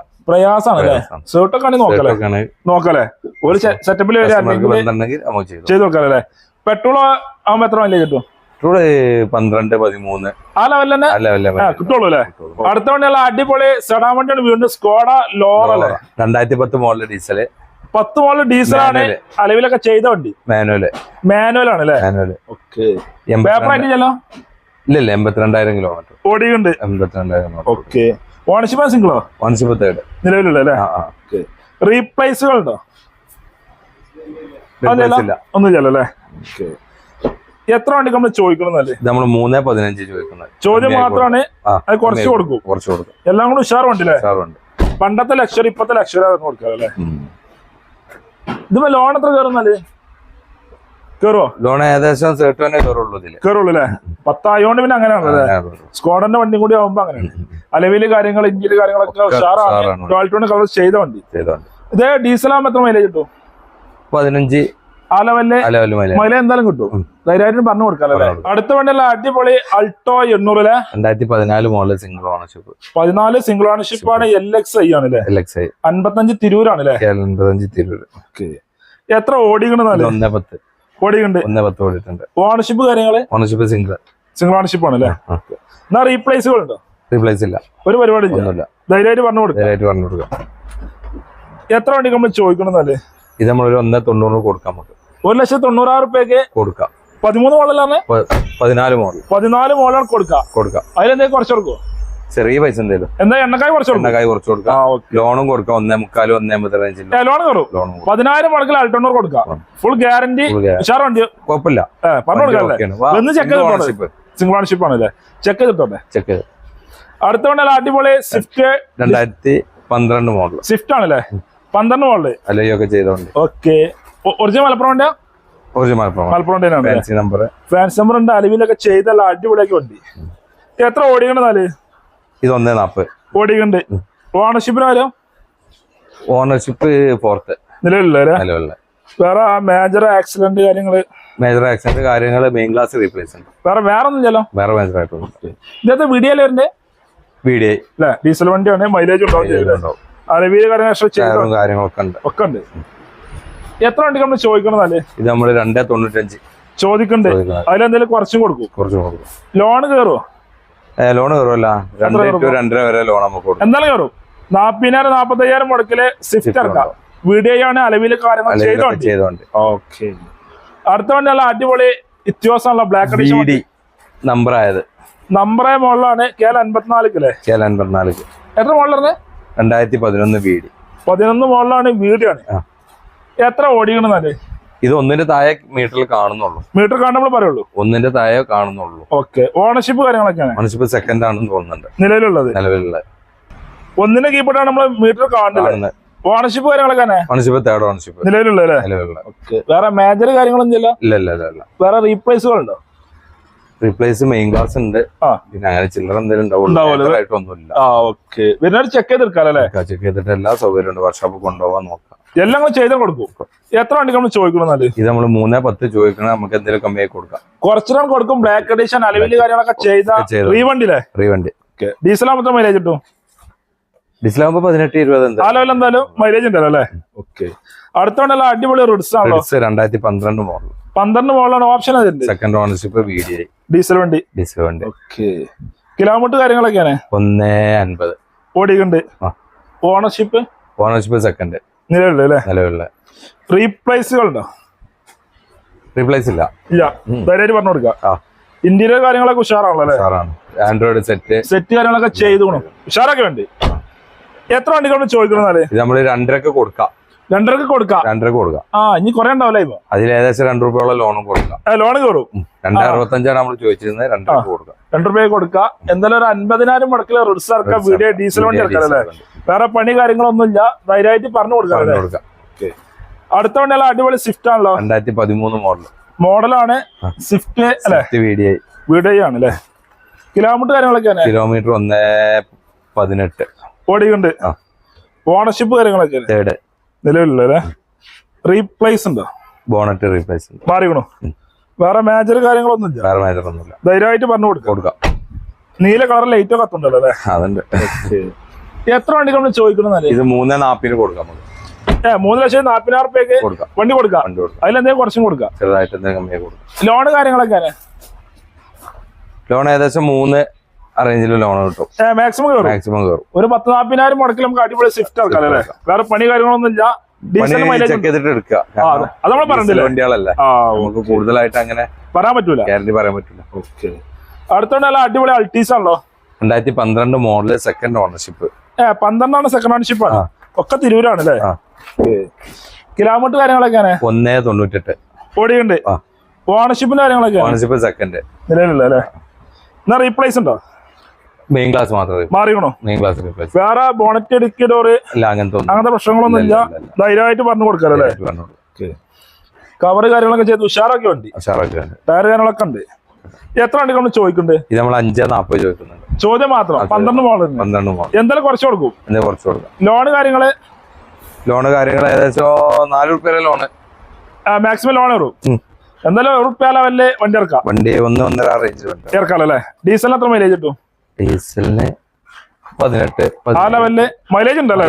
അല്ലേ. സേർട്ടൊക്കെ ആണെങ്കിൽ നോക്കല്ലേ നോക്കല്ലേ ഒരു സെറ്റപ്പിൽ
ചെയ്ത്.
നോക്കാം ചെയ്ത് പെട്രോൾ ആവുമ്പോ എത്ര മൈലേജ് കിട്ടും?
പന്ത്രണ്ട് പതിമൂന്ന്.
ആ ലെവലിൽ തന്നെ?
അല്ല അല്ല?
കിട്ടുള്ളൂ. അല്ലേ അടുത്ത വണ്ടിയുള്ള അടിപൊളി സെഡാൻ വണ്ടിയാണ്. വീണ്ടും സ്കോഡ ലോറ അല്ലേ?
രണ്ടായിരത്തി പത്ത് മോഡൽ ഡീസൽ
പത്ത് മോഡൽ ഡീസലാണ്
ആണ്
അലവിലൊക്കെ ചെയ്ത വണ്ടി.
മാനുവൽ
മാനുവൽ ആണ് അല്ലേ?
മാനുവൽ
ഓക്കെ പേപ്പർ
എൺപത്തിരണ്ട്
ആയിട്ട് ചെല്ലോ
ഇല്ല ഇല്ല എൺപത്തിരണ്ടായിരം കിലോമീറ്റർ
ഓടിയുണ്ട്
എൺപത്തിരണ്ടായിരം കിലോമീറ്റർ
ഓക്കെ ഓണർഷിപ്പ് സിംഗിളോ
ഓണർഷിപ്പ് തേർഡ്
നിലവിലുള്ള അല്ലേ? റീപ്ലേസുകൾ ഉണ്ടോ?
Replace
അല്ലേ? എത്ര വണ്ടി നമ്മൾ ചോദിക്കണമെന്നല്ലേ
നമ്മൾ മൂന്നേ പതിനഞ്ച് ചോദിക്കുന്നത്.
ചോദ്യം മാത്രമാണ്. അത് കുറച്ച് കൊടുക്കും.
കുറച്ച് കൊടുക്കും.
എല്ലാം കൂടി ഉഷാർ വണ്ടില്ലേ
സാറുണ്ട്
പണ്ടത്തെ ലക്ഷറി ഇപ്പത്തെ ലക്ഷറി കൊടുക്കാം അല്ലേ? ഇതിപ്പോ ലോൺ എത്ര കയറുന്നല്ലേ കയറുമോ
ലോൺ ഏകദേശം സേർട്ട് തന്നെ കയറുള്ളൂ ഇതിൽ.
കയറുള്ളൂ അല്ലേ? പത്തായോണ്ട് പിന്നെ അങ്ങനെയാണല്ലേ സ്കോഡന്റെ വണ്ടി കൂടി ആവുമ്പോ അങ്ങനെയാണ്. അലവിൽ കാര്യങ്ങൾ ഇഞ്ചിൽ കാര്യങ്ങളൊക്കെ ഉഷാറാണ്. കളർ ചെയ്ത വണ്ടി. ഇതേ ഡീസൽ ആകുമ്പോൾ എത്ര മൈലേജ് കിട്ടും?
പതിനഞ്ച്.
ആ
ലെവലിൽ
മൈലേജ് എന്തായാലും കിട്ടും. ധൈര്യമായിട്ടും പറഞ്ഞു കൊടുക്കാല്ലേ. അടുത്ത വണ്ടിയല്ല അടിപൊളി അൾട്ടോ എണ്ണൂറിലെ
രണ്ടായിരത്തി പതിനാല് മോഡൽ സിംഗിൾ ഓണർഷിപ്പ്
പതിനാല് സിംഗിൾ ഓണർഷിപ്പ് ആണ് എൽ എക്സ് ഐ ആണ് അല്ലേ?
എൽ എക്സ് ഐ
അൻപത്തഞ്ച് തിരൂരാണ് അല്ലേ?
അൻപത്തഞ്ച് തിരൂര്.
എത്ര ഓടിക്കണെന്നല്ലേ
ഒന്നേ പത്ത്.
ഓടിക്കുന്നുണ്ട്
ഒന്നേ പത്ത് ഓടിയിട്ടുണ്ട്.
ഓണർഷിപ്പ് കാര്യങ്ങൾ?
ഓണർഷിപ്പ് സിംഗിൾ
സിംഗിൾ ഓണർഷിപ്പ് ആണ് അല്ലേ എന്നാ റീപ്ലേസുകൾ ഉണ്ടോ
റീപ്ലേസ് ഇല്ല.
ഒരു പരിപാടി
ഒന്നുമില്ല.
ധൈര്യമായിട്ട് പറഞ്ഞു കൊടുക്കാം.
നേരായിട്ട് പറഞ്ഞു കൊടുക്കാം.
എത്ര വണ്ടി നമ്മൾ ചോദിക്കണമെന്നല്ലേ
ഇത് നമ്മളൊരു ഒന്നേ തൊണ്ണൂറ് കൊടുക്കാം നമുക്ക്
ഒരു ലക്ഷത്തി തൊണ്ണൂറായിരം റുപ്യക്ക്
കൊടുക്കാം.
പതിമൂന്ന് മോഡലാണ്
പതിനാല് മോഡൽ
പതിനാല് മോഡലാണ് കൊടുക്കാം.
കൊടുക്കാം.
അതിലെന്തെങ്കിലും കുറച്ച് കൊടുക്കുമോ
ചെറിയ പൈസ എന്തായാലും
എന്താ എണ്ണക്കായി കുറച്ച്
എണ്ണക്കായി കുറച്ച് കൊടുക്കാം ലോണും കൊടുക്കാം. ഒന്നേ മുക്കാലും ഒന്നേ അമ്പത് റേഞ്ചിൽ
ലോൺ കയറും
ലോൺ
പതിനായിരം മുടക്കിൽ അൾട്ടോണർ കൊടുക്കാം ഫുൾ ഗ്യാരണ്ടി വണ്ടി
കുഴപ്പമില്ല.
പറഞ്ഞു പോണത്. സിംഗിൾ ഓണർഷിപ്പ് ആണല്ലേ? ചെക്ക് കിട്ടോട്ടെ
ചെക്ക്
അടുത്ത വണ്ടി അടിപൊളി സ്വിഫ്റ്റ്
രണ്ടായിരത്തി പന്ത്രണ്ട് മോഡൽ
സ്വിഫ്റ്റ് ആണല്ലേ? പന്ത്രണ്ട് മോഡൽ
അല്ലയൊക്കെ ചെയ്തോണ്ട്.
ഓക്കെ. ഒറിജിനൽ മലപ്പുറം വണ്ടിയാ?
ഒരു Malappuram
Malappuram
fancy number
fancy number ഉണ്ട്. അലവിലൊക്കെ ചെയ്തല്ല അടിപൊളിയാക്കി വണ്ടി. എത്ര ഓടിക്കണം നാല്
ഇത് ഒന്നേ നാപ്പ്
ഓടിക്കണ്ട് ഓണർഷിപ്പിന് കാര്യം
ഓണർഷിപ്പ് ഫോർത്ത്. നിലവിലുള്ള
വേറെ മേജർ ആക്സിഡന്റ് കാര്യങ്ങൾ?
മേജർ ആക്സിഡന്റ് കാര്യങ്ങൾ മെയിൻ ക്ലാസ് റീപ്ലേസ് ഉണ്ട്.
വേറെ വേറെ ഒന്നും ചെല്ലോ
വേറെ മേജർ ആയിട്ട്
ഇന്നത്തെ വീഡിയോയിൽ വരുന്നത്
വീഡിയോ
അല്ലേ? ഡീസൽ വണ്ടിയാണ്. മൈലേജ് ഉണ്ടാവും
കാര്യങ്ങളൊക്കെ ഉണ്ട്.
ഒക്കെ ഉണ്ട്. എത്ര വണ്ടി നമ്മൾ ചോദിക്കണതല്ലേ
ഇത് നമ്മൾ രണ്ടേ തൊണ്ണൂറ്റഞ്ച്.
ചോദിക്കണ്ടേ. അതിലെന്തെങ്കിലും കുറച്ചും കൊടുക്കും.
ലോണ് കൊടുക്കും.
ലോൺ കയറുമോ
ലോൺ കയറുമല്ല രണ്ട്
കയറും?
ടു രണ്ടര വരെ ലോൺ നമുക്ക്
എന്തായാലും കയറും. നാപ്പതിനായിരം നാപ്പത്തയ്യായിരം മുടക്കിൽ സ്വിഫ്റ്റ് ഇറക്കാം. വീഡിയോയാണ് അലവിൽ കാര്യങ്ങൾ ചെയ്തോണ്ട്. ഓക്കെ. അടുത്ത വണ്ടി നല്ല അടിപൊളി ഇത്യാസമുള്ള ബ്ലാക്ക് അഡീഷൻ
നമ്പർ ആയത്.
നമ്പറേ മുകളിലാണ് കെ എൽ അൻപത്തിനാലിക്കല്ലേ
കെ എൽ അൻപത്തിനാലിക്ക്.
എത്ര മുകളിലാണ്
രണ്ടായിരത്തി പതിനൊന്ന് ഡി
പതിനൊന്ന് മുകളിലാണ് വീഡിയോ ആണ്. എത്ര ഓടിക്കണെന്നാൽ
ഇത് ഒന്നിന്റെ താഴെ മീറ്ററിൽ കാണുന്നുള്ളൂ.
മീറ്റർ കാണുമ്പോൾ പറയുള്ളൂ?
ഒന്നിന്റെ താഴെ കാണുന്നുള്ളൂ.
ഓക്കെ ഓണർഷിപ്പ് കാര്യങ്ങളൊക്കെയാണ്?
ഓണർഷിപ്പ് സെക്കൻഡ് ആണെന്ന് തോന്നുന്നുണ്ട്.
നിലവിലുള്ളത്?
നിലവിലുള്ളത്
ഒന്നിന്റെ കീപ്പിട്ടാണ് നമ്മൾ മീറ്റർ കാണുന്നത്. ഓണർഷിപ്പ് കാര്യങ്ങളൊക്കെ
ഓണർഷിപ്പ് തേർഡ് ഓണർഷിപ്പ്
നിലവിലുള്ള വേറെ മേജർ കാര്യങ്ങളൊന്നും ഇല്ല
ഇല്ല ഇല്ല ഇല്ല.
വേറെ റീപ്ലേസുകളുണ്ടോ
റീപ്ലേസ് മെയിൻ ക്ലാസ് ഉണ്ട്. പിന്നെ അങ്ങനെ ചില്ലറ എന്തെങ്കിലും ഉണ്ടാവില്ല ഒന്നുമില്ല
ആ ഓക്കെ ചെക്ക് ചെയ്തെടുക്കാം അല്ലേ
ചെക്ക് ചെയ്തിട്ട് എല്ലാ സൗകര്യം ഉണ്ട് വർക്ക്ഷോപ്പ് കൊണ്ടുപോകാൻ നോക്കാം.
എല്ലാം കൂടെ ചെയ്ത് കൊടുക്കും. എത്ര വണ്ടി നമ്മൾ ചോദിക്കണം
ഇത് നമ്മൾ മൂന്നേ പത്ത് ചോദിക്കണം നമുക്ക് എന്തെങ്കിലും കമ്മിയായി കൊടുക്കാം.
കുറച്ചുകൂടെ കൊടുക്കും ബ്ലാക്ക് അഡീഷൻ അലവിൽ കാര്യങ്ങളൊക്കെ ചെയ്ത
റീവണ്ടി.
റീവണ്ടില്ലേ റീവണ്ടി ആകുമ്പോൾ മൈലേജ് കിട്ടും?
ഡിസ്ലാകുമ്പോ പതിനെട്ട് ഇരുപത്
അലവിൽ എന്തായാലും മൈലേജ് ഉണ്ടല്ലോ അല്ലേ? ഓക്കെ. അടുത്ത വണ്ടല്ലോ അടിപൊളി റിഡ്സ്
ആണോ രണ്ടായിരത്തി പന്ത്രണ്ട് മോഡൽ
പന്ത്രണ്ട് മോഡലാണ് option
second ownership V D I
diesel വണ്ടി.
ഡീസൽ വണ്ടി.
ഓക്കെ. കിലോമീറ്റർ കാര്യങ്ങളൊക്കെയാണ്?
ഒന്നേ അൻപത്. ഓടിക്കുണ്ട്.
ഓണർഷിപ്പ്
ഓണർഷിപ്പ് സെക്കൻഡ്
നിലവിലുള്ള അല്ലേ?
നിലവിലുള്ള
റീപ്ലേസുകളുണ്ടോ
റീപ്ലേസ് ഇല്ല.
ഇല്ല. ധൈര്യമായിട്ട് പറഞ്ഞു കൊടുക്കാം
ആ.
ഇന്റീരിയർ കാര്യങ്ങളൊക്കെ ഉഷാറാണല്ലോ
ആൻഡ്രോയിഡ് സെറ്റ്
സെറ്റ് കാര്യങ്ങളൊക്കെ ചെയ്തു കൊടുക്കും ഉഷാറൊക്കെ വേണ്ടി എത്ര വണ്ടികളാണ് ചോദിക്കണമെന്നാൽ
നമ്മൾ നമ്മൾ രണ്ടരക്ക് കൊടുക്കാം.
രണ്ടരക്ക് കൊടുക്കാം.
രണ്ടരക്ക് കൊടുക്കാം.
ആ ഇനി കുറെ ഉണ്ടാവില്ല ഇപ്പൊ?
അതിൽ ഏകദേശം രണ്ടു രൂപയോളം ലോണും കൊടുക്കാം.
ലോൺ കയറും
രണ്ടേ അറുപത്തഞ്ചാണ് നമ്മൾ ചോദിച്ചിരുന്നത്. രണ്ടരക്ക് കൊടുക്കാം.
രണ്ടു രൂപ കൊടുക്കുക എന്തായാലും ഒരു അൻപതിനായിരം മുടക്കിൽ റിഡ്സ് ഇറക്കാം
Ritz
വീഡിയോ ഡീസൽ വണ്ടി ഇറക്കാം അല്ലേ? വേറെ പണി കാര്യങ്ങളൊന്നും ഇല്ല ധൈര്യമായിട്ട് പറഞ്ഞു കൊടുക്കാം അടുത്ത വണ്ടി അല്ല അടിപൊളി സ്വിഫ്റ്റ് ആണല്ലോ.
രണ്ടായിരത്തി പതിമൂന്ന് മോഡൽ
മോഡലാണ് സ്വിഫ്റ്റ് അല്ലെ?
വി ഡി ഐ
വീഡിയോ ആണ് അല്ലേ? കിലോമീറ്റർ കാര്യങ്ങളൊക്കെയാണ്
കിലോമീറ്റർ ഒന്ന് പതിനെട്ട്.
ഓടിയുണ്ട്. ഓണർഷിപ്പ് കാര്യങ്ങളൊക്കെ നിലവിലുള്ള റീപ്ലേസ് ഉണ്ടോ?
ബോണറ്റ് റീപ്ലേസ്
മാറിക്കണോ? വേറെ മേജർ കാര്യങ്ങളൊന്നുമില്ല.
വേറെ മേജർ ഒന്നുമില്ല.
ധൈര്യമായിട്ട് പറഞ്ഞു കൊടുക്കാം.
കൊടുക്കാം.
നീല കളർ ലൈറ്റ് ഒക്കെ കത്തുണ്ടല്ലോ അല്ലേ?
അതുണ്ട്.
എത്ര വണ്ടി നമ്മൾ ചോദിക്കണം
ഇത് മൂന്നേ നാപ്പിന് കൊടുക്കാം നമുക്ക്.
ഏ മൂന്ന് ലക്ഷം നാൽപ്പതിനായിരം റുപ്യക്ക്
കൊടുക്കാം.
വണ്ടി കൊടുക്കാം.
വണ്ടി കൊടുക്കാം.
അതിലെന്തെങ്കിലും കുറച്ചും കൊടുക്കാം.
ചെറുതായിട്ട് എന്തെങ്കിലും
ലോണ് അല്ലേ
ലോൺ ഏകദേശം മൂന്ന് റേഞ്ചിൽ ലോൺ കിട്ടും.
മാക്സിമം കയറും.
മാക്സിമം കയറും.
ഒരു പത്ത് നാൽപ്പതിനായിരം മുടക്കിൽ നമുക്ക് അടിപൊളി സ്വിഫ്റ്റ് ആക്കാം അല്ലേ? വേറെ പണി കാര്യങ്ങളൊന്നും ഇല്ല
ചെക്ക് ചെയ്തിട്ട് എടുക്കുക.
അതെ. നമ്മൾ പറഞ്ഞില്ല?
വണ്ടികളല്ലേ നമുക്ക് കൂടുതലായിട്ട് അങ്ങനെ
പറയാൻ പറ്റൂല.
ഗ്യാരണ്ടി പറയാൻ പറ്റില്ല
ഓക്കെ. അടുത്തോണ്ട് നല്ല അടിപൊളി അൾട്ടീസ് ആണല്ലോ.
രണ്ടായിരത്തി പന്ത്രണ്ട് മോഡൽ സെക്കൻഡ് ഓണർഷിപ്പ്
ഏ പന്ത്രണ്ടാണ് സെക്കൻഡ് ഓണർഷിപ്പ് ആണ്. ഒക്കെ തിരൂരാണ് അല്ലേ കിലോമീറ്റർ കാര്യങ്ങളൊക്കെയാണ്
ഒന്നേ തൊണ്ണൂറ്റെട്ട്.
ഓടിയുണ്ട് ഓണർഷിപ്പിന്റെ കാര്യങ്ങളൊക്കെ
ഓണർഷിപ്പ് സെക്കൻഡ്
നിലവിലുള്ള അല്ലേ? എന്നാ റീപ്ലേസ് ഉണ്ടോ?
മെയിൻ ക്ലാസ് മാത്രമേ.
മാറിയണോ
മെയിൻ ക്ലാസ് റീപ്ലേസ്
വേറെ ബോണറ്റ് ഇടുക്കി ഡോറ്
അല്ല അങ്ങനത്തെ
അങ്ങനത്തെ പ്രശ്നങ്ങളൊന്നും ഇല്ല ധൈര്യമായിട്ട് പറഞ്ഞു
കൊടുക്കാറല്ലേ
കവർ കാര്യങ്ങളൊക്കെ ചെയ്ത് ഉഷാറൊക്കെ ഉണ്ട്
ഉഷാറൊക്കെ
ടയർ കാര്യങ്ങളൊക്കെ ഉണ്ട്. എത്ര വണ്ടി നമ്മൾ ചോദിക്കുന്നുണ്ട്?
ഇത് നമ്മൾ അഞ്ചേ നാപ്പത് ചോദിക്കുന്നുണ്ട്.
ചോദ്യം മാത്രം. പന്ത്രണ്ട് മോഡൽ
പന്ത്രണ്ട് മോഡൽ
എന്തായാലും കുറച്ച് കൊടുക്കും.
എന്താ കുറച്ച് കൊടുക്കും.
ലോൺ കാര്യങ്ങൾ?
ലോണ് കാര്യങ്ങൾ ഏകദേശം നാല് റുപ്യ ലോണ്
മാക്സിമം ലോൺ
വരും.
എന്തായാലും റുപ്യ ലെവലിൽ വണ്ടി ഇറക്കാം.
വണ്ടി ഒന്ന് ഒന്നര റേഞ്ച്
ഇറക്കാം അല്ലേ ഡീസലിന് എത്ര മൈലേജ് കിട്ടും?
ഡീസലിന് പതിനെട്ട്
മൈലേജ് ഉണ്ടല്ലോ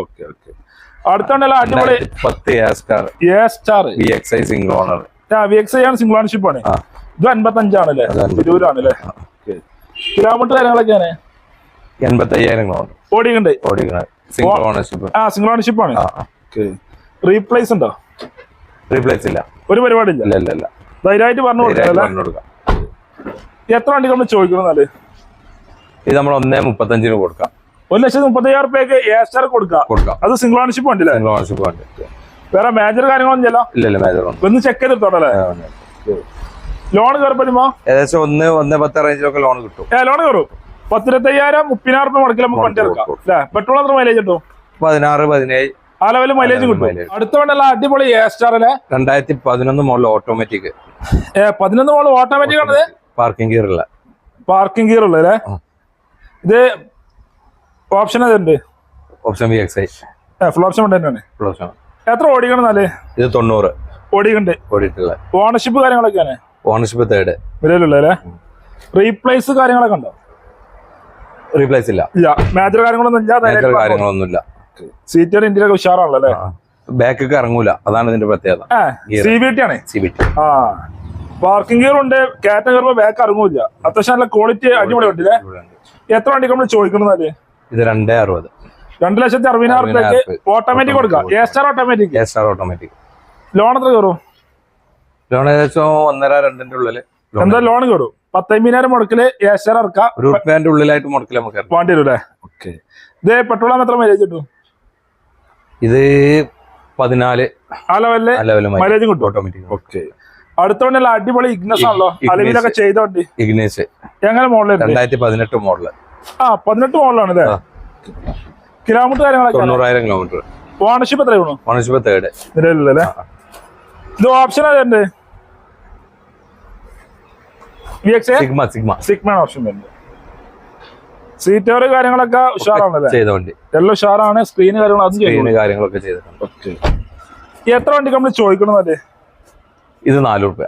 ഓക്കെ ഓക്കെ. അടുത്തുണ്ടല്ലോ അടിപൊളി.
പത്ത് സിംഗിൾ ഓണർ
വി എക്സ് ആണ് സിംഗിൾ ഓൺഷിപ്പ് ആണ്. ഇത്. കിലോമീറ്റർ കാര്യങ്ങളൊക്കെയാണ്
എൺപത്തി അയ്യായിരം കിലോമീറ്റർ.
ഓടിയുണ്ട്
ഓടിക്കണ സിംഗിൾ ഓണർഷിപ്പ്
ആ സിംഗിൾ ഓൺഷിപ്പ് ആണ്.
ആ
റീപ്ലേസ് ഉണ്ടോ?
റീപ്ലേസ് ഇല്ല.
ഒരു പരിപാടി ഇല്ല
ഇല്ല ഇല്ല.
ധൈര്യമായിട്ട് പറഞ്ഞു കൊടുക്കാം. എത്ര വണ്ടി നമ്മൾ ചോദിക്കണമെന്നാൽ
ഇത് നമ്മൾ ഒന്നേ മുപ്പത്തഞ്ചിന് കൊടുക്കാം.
ഒരു ലക്ഷത്തി മുപ്പത്തയ്യായിരം റുപ്യക്ക് എ കൊടുക്കാം.
കൊടുക്കാം.
അത് സിംഗിൾ ഓണർഷിപ്പ് വണ്ടില്ലേ
സിംഗിൾ ഓണർഷിപ്പ് ഉണ്ട്
വേറെ മേജർ കാര്യങ്ങളൊന്നും ചെയ്യല്ല
ഇല്ല മേജർ ഒന്നും
ചെക്ക് ചെയ്തിട്ടോടല്ലേ ലോൺ കയറി
ഏകദേശം ഒന്ന് ഒന്ന് പത്ത് റേഞ്ചിലൊക്കെ ലോൺ കിട്ടും.
ഏ ലോൺ കയറും പത്തിരത്തയ്യായിരം മുപ്പതിനായിരം റുപ്യ മുടക്കിൽ നമുക്ക് വണ്ടി എടുക്കാം. അല്ലേ? പെട്രോൾ എത്ര മൈലേജ് കിട്ടും?
പതിനാറ് പതിനേഴ്.
ആ ലെവലിൽ മൈലേജ് കിട്ടും. അടുത്ത വേണ്ടല്ല അടിപൊളി എ സ്റ്റാറിലെ അല്ലേ?
രണ്ടായിരത്തി പതിനൊന്ന് മോഡൽ ഓട്ടോമാറ്റിക്
ഏ പതിനൊന്ന് മോഡൽ ഓട്ടോമാറ്റിക് ആണത്.
പാർക്കിംഗ് ഗിയർ ഉള്ള
പാർക്കിംഗ് ഗിയർ
ഉള്ളല്ലേ.
ഇത് ഓപ്ഷൻ അതുണ്ട്
option B X I
full option ഉണ്ട് ഫുൾ
ഓപ്ഷൻ
എത്ര ഓടിക്കണം എന്നാൽ?
ഇത് തൊണ്ണൂറ്.
ഓടിക്കണ്ട്
ഓടിയിട്ടുള്ള
ഓണർഷിപ്പ് കാര്യങ്ങളൊക്കെയാണ്
ഓണർഷിപ്പ് തേർഡ്
വിലയിലുള്ള അല്ലേ? റീപ്ലേസ് കാര്യങ്ങളൊക്കെ ഉണ്ടോ?
റീപ്ലേസ് ഇല്ല.
ഇല്ല. മേജർ കാര്യങ്ങളൊന്നും ഇല്ല
മേജർ
ഇല്ല.
കാര്യങ്ങളൊന്നുമില്ല
സീറ്റർ ഇന്ത്യയിലൊക്കെ ഉഷാറാണല്ലോ അല്ലേ?
ബാക്കൊക്കെ ഇറങ്ങൂല. അതാണ് ഇതിന്റെ പ്രത്യേകത.
സി ബി ടി ആണ്.
സി ബി ടി
ആ. പാർക്കിംഗ് ഗിയർ ഉണ്ട് കാറ്റം കയറുമ്പോ ബാക്ക് ഇറങ്ങൂല അത്യാവശ്യം നല്ല ക്വാളിറ്റി അടിപൊളി വണ്ടിയില്ലേ എത്ര വണ്ടിക്ക് നമ്മൾ ചോദിക്കണമെന്നാൽ
ഇത് രണ്ടേ അറുപത്.
രണ്ട് ലക്ഷത്തി അറുപതിനായിരം റുപ്യക്ക് ഓട്ടോമാറ്റിക് കൊടുക്കാം. A star automatic
A star automatic
loan എത്ര കയറും?
ലോൺ ഏകദേശം ഒന്നര രണ്ടിന്റെ ഉള്ളിൽ
എന്താ ലോൺ കയറും? പത്തമ്പതിനായിരം മുടക്കിൽ എ സ്റ്റാർ ഇറക്കാം.
ഒരു ഉള്ളിലായിട്ട് മുടക്കിൽ നമുക്ക്.
വേണ്ടി വരും അല്ലേ ഓക്കെ. ഇത് പെട്രോൾ എത്ര മൈലേജ് കിട്ടും?
ഇത് പതിനാല്
ആ ലെവലിൽ
ലെവൽ
മൈലേജ് കിട്ടും.
Automatic
okay. അടുത്ത വണ്ടി അല്ല അടിപൊളി ഇഗ്നസ് ആണല്ലോ. അലവിലൊക്കെ ചെയ്തോണ്ട്.
ഇഗ്നസ്
എങ്ങനെ മോഡൽ
രണ്ടായിരത്തി പതിനെട്ട് മോഡൽ
ആ പതിനെട്ട് മോഡലാണ് അല്ലേ
ആ.
കിലോമീറ്റർ കാര്യങ്ങളൊക്കെ
തൊണ്ണൂറായിരം കിലോമീറ്റർ
ഓണർഷിപ്പ് എത്രയാണ്
ഓണർഷിപ്പ് തേർഡ്
നിലവിലല്ലേ ഇത് ഓപ്ഷൻ ഏതുണ്ട്
സിഗ്മ സിഗ്മ
ഓപ്ഷൻ വരുന്നത്. സീറ്റോറ് കാര്യങ്ങളൊക്കെ ഉഷാറാണല്ലേ
വണ്ടി
എല്ലാം ഉഷാറാണ് സ്ക്രീന് കാര്യങ്ങൾ അത്
സ്ക്രീന് കാര്യങ്ങളൊക്കെ ചെയ്തിട്ടുണ്ട്
എത്ര വണ്ടിക്ക് നമ്മൾ ചോദിക്കണമെന്നല്ലേ
ഇത് നാല് റുപ്യ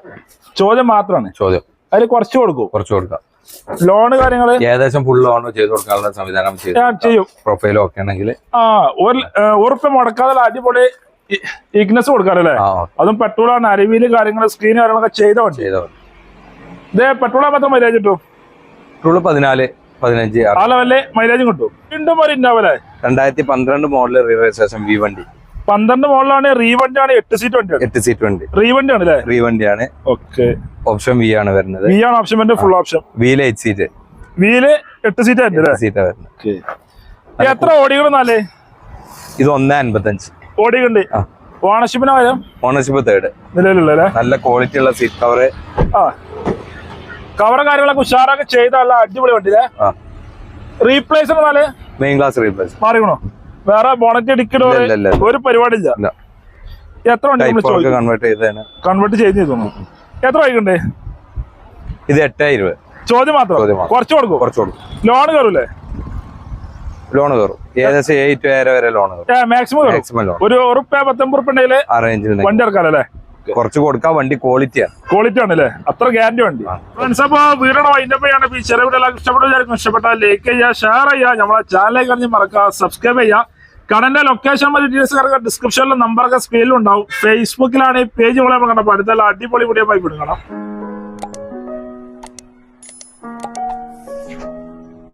ചോദ്യം മാത്രമാണ്.
ചോദ്യം.
അതിൽ കുറച്ച് കൊടുക്കും.
കുറച്ച് കൊടുക്കാം.
ലോണ് കാര്യങ്ങൾ
ഏകദേശം ഫുൾ ലോൺ ചെയ്ത് കൊടുക്കാനുള്ള സംവിധാനം
ചെയ്യും.
പ്രൊഫൈൽ ഒക്കെ ആണെങ്കിൽ.
ആ ഒരു ഉറപ്പ് മുടക്കാതെ അടിപൊളി ഇഗ്നസ് കൊടുക്കാറല്ലേ? അതും പെട്രോളാണ് അരുവിയിൽ കാര്യങ്ങൾ സ്ക്രീൻ കാര്യങ്ങളൊക്കെ ചെയ്തോ
ചെയ്തോ
ഇതേ പെട്രോൾ മാത്രം മൈലേജ് കിട്ടും?
പെട്രോൾ പതിനാല് പതിനഞ്ച്.
ആ ലെവലിൽ മൈലേജും കിട്ടും. വീണ്ടും ഒരു ഇന്നോവല്ലേ
രണ്ടായിരത്തി പന്ത്രണ്ട് മോഡൽ രജിസ്ട്രേഷൻ വി വണ്ടി.
പന്ത്രണ്ട് മോളിലാണ് റീവണ്ടി ആണ് എട്ട് സീറ്റ് വണ്ടി
എട്ട് സീറ്റ് വണ്ടി.
റീവണ്ടി ആണ് അല്ലേ
ആണ്
ഓക്കെ.
ഓപ്ഷൻ വി ആണ് വരുന്നത്.
വി ആണ് ഓപ്ഷൻ വരുന്നത് full option
wheel eight seat
വിയിൽ എട്ട് സീറ്റ് ഉണ്ട്
സീറ്റ് വരുന്നത്.
എത്ര നാല്
ഇത് ഒന്ന് അൻപത്തഞ്ച്.
ഓടികളുണ്ട്. ഓണർഷിപ്പിന് ആരും
ഓണർഷിപ്പ് തേർഡ്
നിലവിലുള്ള
നല്ല ക്വാളിറ്റി ഉള്ള സീറ്റ് കവർ
ആ. കവറും കാര്യങ്ങളൊക്കെ ഉഷാറൊക്കെ ചെയ്തല്ല അടിപൊളി
ആ.
റീപ്ലേസ്
മെയിൻ ക്ലാസ് റീപ്ലേസ്
മാറിക്കണോ? വേറെ ബോണറ്റ് ഡിക്കിടോ
ഇല്ല.
ഒരു പരിപാടിയില്ല.
ഇല്ല.
എത്ര വണ്ടി
കൺവേർട്ട് ചെയ്തതാണ്
കൺവേർട്ട് ചെയ്ത് തോന്നുന്നു എത്ര വൈകുണ്ടേ?
ഇത് എട്ടായിരം രൂപ
ചോദ്യം മാത്രം? കുറച്ച് കൊടുക്കും?
കുറച്ച് കൊടുക്കും.
ലോൺ കയറൂലേ
ലോൺ കയറും ഏകദേശം വരെ ലോൺ കയറും
മാക്സിമം
മാക്സിമം ലോൺ
ഒരു ഉറുപ്പ പത്തൊമ്പത് ഉറുപ്പ ഉണ്ടെങ്കിൽ വണ്ടി ഇറക്കാമല്ലേ
കുറച്ച് കൊടുക്കാൻ വണ്ടി ക്വാളിറ്റിയാണ്
ക്വാളിറ്റി ആണല്ലേ? അത്ര ഗ്യാരണ്ടി വണ്ടി. ഫ്രണ്ട്സ് അപ്പൊ വീടിന്റെ വൈൻഡപ്പാണ് ഈ ഇഷ്ടപ്പെട്ടു വിചാരിക്കും ഇഷ്ടപ്പെട്ടാൽ ലൈക്ക് ചെയ്യുക ഷെയർ ചെയ്യുക. നമ്മളെ ചാനലിലേക്ക് അറിഞ്ഞ് മറക്കുക സബ്സ്ക്രൈബ് ചെയ്യുക. കടന്റെ ലൊക്കേഷൻ മതി ഡീറ്റെയിൽസ് കിടക്കുക ഡിസ്ക്രിപ്ഷനിലും നമ്പറൊക്കെ സ്ക്രീനിലുണ്ടാവും ഫേസ്ബുക്കിലാണ് ഈ പേജ് വളരെ കണ്ടപ്പോൾ അടുത്തല്ല അടിപൊളി വീഡിയോ പോയി വിടുക്കണം